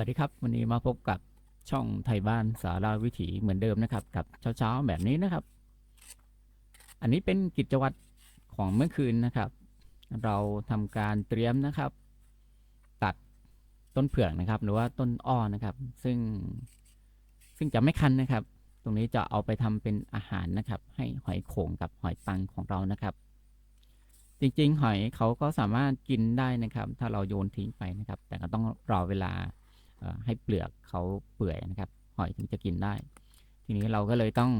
วัสดีครับ วันนี้มาพบกับช่องไทยบ้านสาราวิถีเหมือนเดิมนะครับ กับเช้าๆแบบนี้นะครับ อันนี้เป็นกิจวัตรของเมื่อคืนนะครับ เราทำการเตรียมนะครับ ตัดต้นเผือกนะครับ หรือว่าต้นอ้อนะครับ ซึ่งซึ่งจะไม่คันนะครับ ตรงนี้จะเอาไปทำเป็นอาหารนะครับ ให้หอยโข่งกับหอยปังของเรานะครับ จริงๆ หอยเขาก็สามารถกินได้นะครับ ถ้าเราโยนทิ้งไปนะครับ แต่ก็ต้องรอเวลา ให้เปลือกเขาเปื่อยนะครับ หอยถึงจะกินได้ ทีนี้เราก็เลยต้อง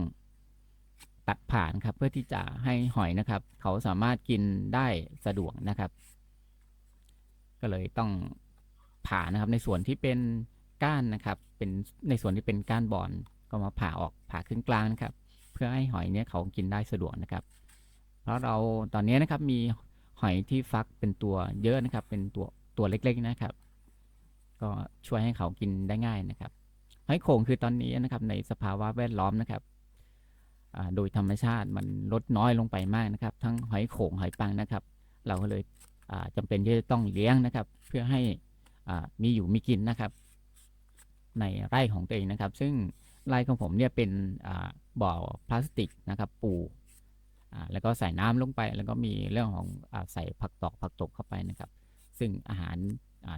ตัดผ่านครับ เพื่อที่จะให้หอยนะครับ เขาสามารถกินได้สะดวกนะครับ ก็เลยต้องผ่านะครับ ในส่วนที่เป็นก้านนะครับ เป็นในส่วนที่เป็นก้านบอนก็มาผ่าออกผ่าครึ่งกลางนะครับ เพื่อให้หอยเนี้ยเขากินได้สะดวกนะครับ เพราะเราตอนนี้นะครับมีหอยที่ฟักเป็นตัวเยอะนะครับ เป็นตัวตัวเล็กๆนะครับ ก็ช่วยให้เขากินได้ง่ายนะครับหอยโข่งคือตอนนี้นะครับ ในสภาวะแวดล้อมนะครับโดยธรรมชาติมันลดน้อยลงไปมากนะครับ ทั้งหอยโข่งหอยปังนะครับ เราก็เลยอ่าจำเป็นที่จะต้องเลี้ยงนะครับ เพื่อให้มีอยู่มีกินนะครับ ในไร่ของตัวเองนะครับ ซึ่งไร่ของผมเนี่ยเป็นบ่อพลาสติกนะครับปูแล้วก็ใส่น้ำลงไป แล้วก็มีเรื่องของอใส่ผักตอกผักตบเข้าไปนะครับ ซึ่งอาหาร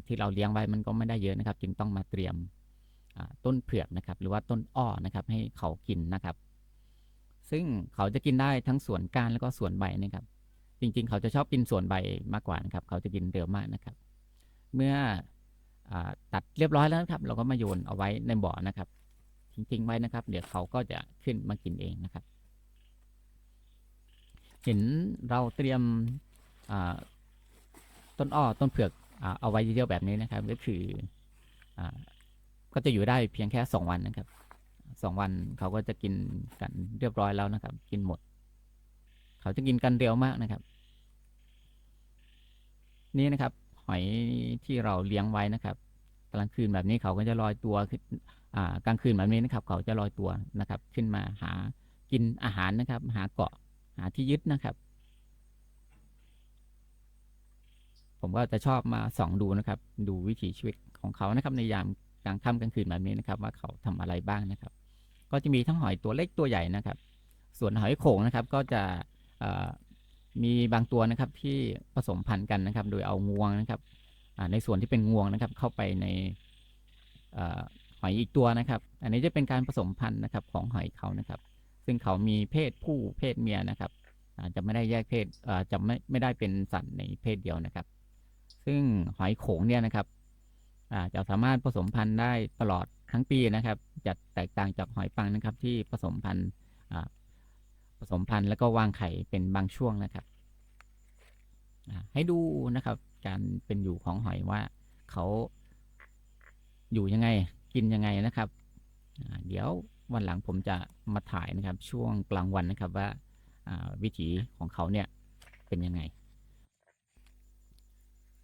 ที่เราเลี้ยงไว้มันก็ไม่ได้เยอะนะครับ จึงต้องมาเตรียมต้นเผือกนะครับ หรือว่าต้นอ้อนะครับ ให้เขากินนะครับ ซึ่งเขาจะกินได้ทั้งส่วนก้านแล้วก็ส่วนใบนะครับ จริง ๆ เขาจะชอบกินส่วนใบมากกว่านะครับ เขาจะกินเร็วมากนะครับ เมื่ออตัดเรียบร้อยแล้วนะครับ เราก็มาโยนเอาไว้ในบ่อนะครับ ทิ้งๆไว้นะครับ เดี๋ยวเขาก็จะขึ้นมากินเองนะครับ เห็นเราเตรียมต้นอ้อต้นเผือก เอาไว้เยอะๆแบบนี้นะครับ ก็คืออก็จะอยู่ได้เพียงแค่สองวันนะครับสองวันเขาก็จะกินกันเรียบร้อยแล้วนะครับ กินหมด เขาจะกินกันเร็วมากนะครับ นี่นะครับ หอยที่เราเลี้ยงไว้นะครับกลางคืนแบบนี้เขาก็จะลอยตัวขึ้นกลางคืนแบบนี้นะครับ เขาจะลอยตัวนะครับ ขึ้นมาหากินอาหารนะครับ หาเกาะหาที่ยึดนะครับ ผมก็จะชอบมาส่องดูนะครับ ดูวิถีชีวิตของเขานะครับ ในยามกลางค่ำกลางคืนแบบนี้นะครับ ว่าเขาทำอะไรบ้างนะครับ ก็จะมีทั้งหอยตัวเล็กตัวใหญ่นะครับ ส่วนหอยโข่งนะครับ ก็จะมีบางตัวนะครับที่ผสมพันธุ์กันนะครับ โดยเอางวงนะครับในส่วนที่เป็นงวงนะครับ เข้าไปในอหอยอีกตัวนะครับ อันนี้จะเป็นการผสมพันธุ์นะครับของหอยเขานะครับ ซึ่งเขามีเพศผู้เพศเมียนะครับจะไม่ได้แยกเพศจะไม่ไม่ได้เป็นสัตว์ในเพศเดียวนะครับ ซึ่งหอยโขงเนี่ยนะครับจะสามารถผสมพันธุ์ได้ตลอดทั้งปีนะครับ จะแตกต่างจากหอยปังนะครับ ที่ผสมพันธุ์ผสมพันธุ์แล้วก็วางไข่เป็นบางช่วงนะครับ ให้ดูนะครับ การเป็นอยู่ของหอยว่าเขาอยู่ยังไงกินยังไงนะครับ เดี๋ยววันหลังผมจะมาถ่ายนะครับ ช่วงกลางวันนะครับว่าวิถีของเขาเนี่ยเป็นยังไง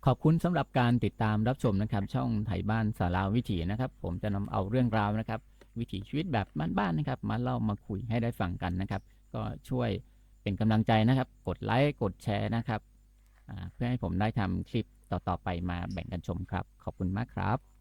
ขอบคุณสำหรับการติดตามรับชมนะครับ ช่องไทยบ้านสาราวิถีนะครับ ผมจะนำเอาเรื่องราวนะครับ วิถีชีวิตแบบบ้านๆนะครับ มาเล่ามาคุยให้ได้ฟังกันนะครับ ก็ช่วยเป็นกำลังใจนะครับ กดไลค์กดแชร์นะครับเพื่อให้ผมได้ทำคลิปต่อๆไปมาแบ่งกันชมครับ ขอบคุณมากครับ